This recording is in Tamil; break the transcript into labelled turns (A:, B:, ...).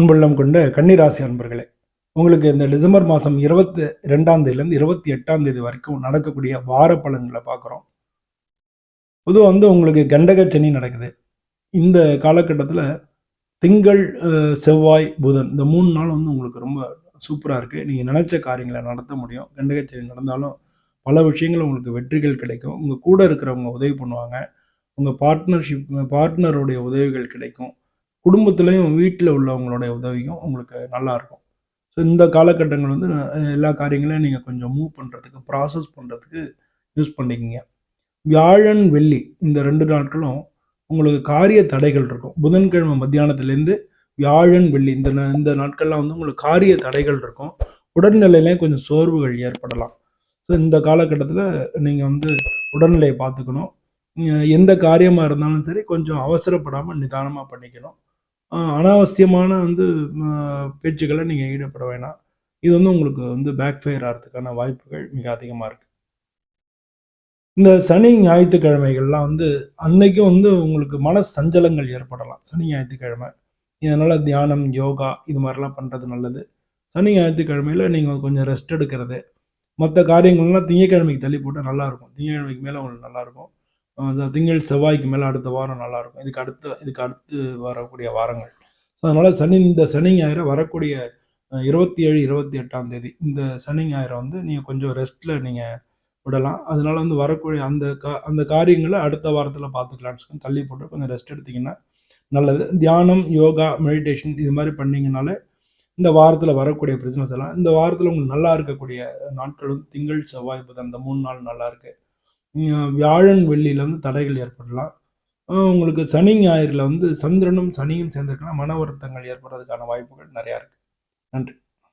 A: அன்புள்ளம் கொண்ட கன்னிராசி அன்பர்களே உங்களுக்கு இந்த டிசம்பர் மாதம் இருபத்தி ரெண்டாம் தேதியிலேருந்து இருபத்தி எட்டாம் தேதி வரைக்கும் நடக்கக்கூடிய வார பலன்களை பார்க்குறோம். பொதுவாக வந்து உங்களுக்கு கண்டக சனி நடக்குது. இந்த காலகட்டத்தில் திங்கள் செவ்வாய் புதன் இந்த மூணு நாள் வந்து உங்களுக்கு ரொம்ப சூப்பராக இருக்குது நீங்கள் நினச்ச காரியங்களை நடத்த முடியும். கண்டக சனி நடந்தாலும் பல விஷயங்கள் உங்களுக்கு வெற்றிகள் கிடைக்கும். உங்கள் கூட இருக்கிறவங்க உதவி பண்ணுவாங்க. உங்கள் பார்ட்னர்ஷிப் பார்ட்னருடைய உதவிகள் கிடைக்கும். குடும்பத்துலேயும் வீட்டில் உள்ளவங்களுடைய உதவியும் உங்களுக்கு நல்லா இருக்கும். ஸோ இந்த காலகட்டங்கள் வந்து எல்லா காரியங்களையும் நீங்கள் கொஞ்சம் மூவ் பண்ணுறதுக்கு ப்ராசஸ் பண்ணுறதுக்கு யூஸ் பண்ணிக்கிங்க. வியாழன் வெள்ளி இந்த ரெண்டு நாட்களும் உங்களுக்கு காரிய தடைகள் இருக்கும். புதன்கிழமை மத்தியானத்துலேருந்து வியாழன் வெள்ளி இந்த இந்த நாட்கள்லாம் வந்து உங்களுக்கு காரிய தடைகள் இருக்கும். உடல்நிலையிலையும் கொஞ்சம் சோர்வுகள் ஏற்படலாம். ஸோ இந்த காலகட்டத்தில் நீங்கள் வந்து உடல்நிலையை பார்த்துக்கணும். எந்த காரியமாக இருந்தாலும் சரி கொஞ்சம் அவசரப்படாமல் நிதானமாக பண்ணிக்கணும். அனாவசியமான வந்து பேச்சுக்களை நீங்கள் ஈடுபட வேணாம். இது வந்து உங்களுக்கு வந்து பேக் ஃபயர் ஆகிறதுக்கான வாய்ப்புகள் மிக அதிகமாக இருக்குது இந்த சனி ஞாயிற்றுக்கிழமைகள்லாம் வந்து அன்னைக்கும் வந்து உங்களுக்கு மன சஞ்சலங்கள் ஏற்படலாம். சனி ஞாயிற்றுக்கிழமை. இதனால் தியானம் யோகா இது மாதிரிலாம் பண்ணுறது நல்லது. சனி ஞாயிற்றுக்கிழமையில் நீங்கள் கொஞ்சம் ரெஸ்ட் எடுக்கிறது. மற்ற காரியங்கள்லாம் திங்கக்கிழமைக்கு தள்ளி போட்டால் நல்லாயிருக்கும் திங்கக்கிழமைக்கு மேலே உங்களுக்கு நல்லாயிருக்கும் அந்த திங்கள் செவ்வாய்க்கு மேலே அடுத்த வாரம் நல்லாயிருக்கும். இதுக்கு அடுத்து இதுக்கு அடுத்து வரக்கூடிய வாரங்கள். அதனால் சனி இந்த சனி ஞாயிறு வரக்கூடிய இருபத்தி ஏழு இருபத்தி எட்டாம் தேதி இந்த சனி ஞாயிறை வந்து நீங்கள் கொஞ்சம் ரெஸ்ட்டில் நீங்கள் விடலாம். அதனால வந்து வரக்கூடிய அந்த கா அந்த காரியங்களை அடுத்த வாரத்தில் பார்த்துக்கலான்னு சொல்லி தள்ளி போட்டு கொஞ்சம் ரெஸ்ட் எடுத்திங்கன்னா நல்லது. தியானம் யோகா மெடிடேஷன் இது மாதிரி பண்ணிங்கனாலே இந்த வாரத்தில் வரக்கூடிய பிஸ்னஸ் எல்லாம் இந்த வாரத்தில் உங்களுக்கு நல்லா இருக்கக்கூடிய நாட்கள் வந்து திங்கள் செவ்வாய் புதன் இந்த மூணு நாள் நல்லா இருக்குது வியாழன் வெள்ளியில வந்து தடைகள் ஏற்படலாம். உங்களுக்கு சனி ஞாயிறில் வந்து சந்திரனும் சனியும் சேர்ந்திருக்கலாம். மன வருத்தங்கள் ஏற்படுறதுக்கான வாய்ப்புகள் நிறையா இருக்குது நன்றி.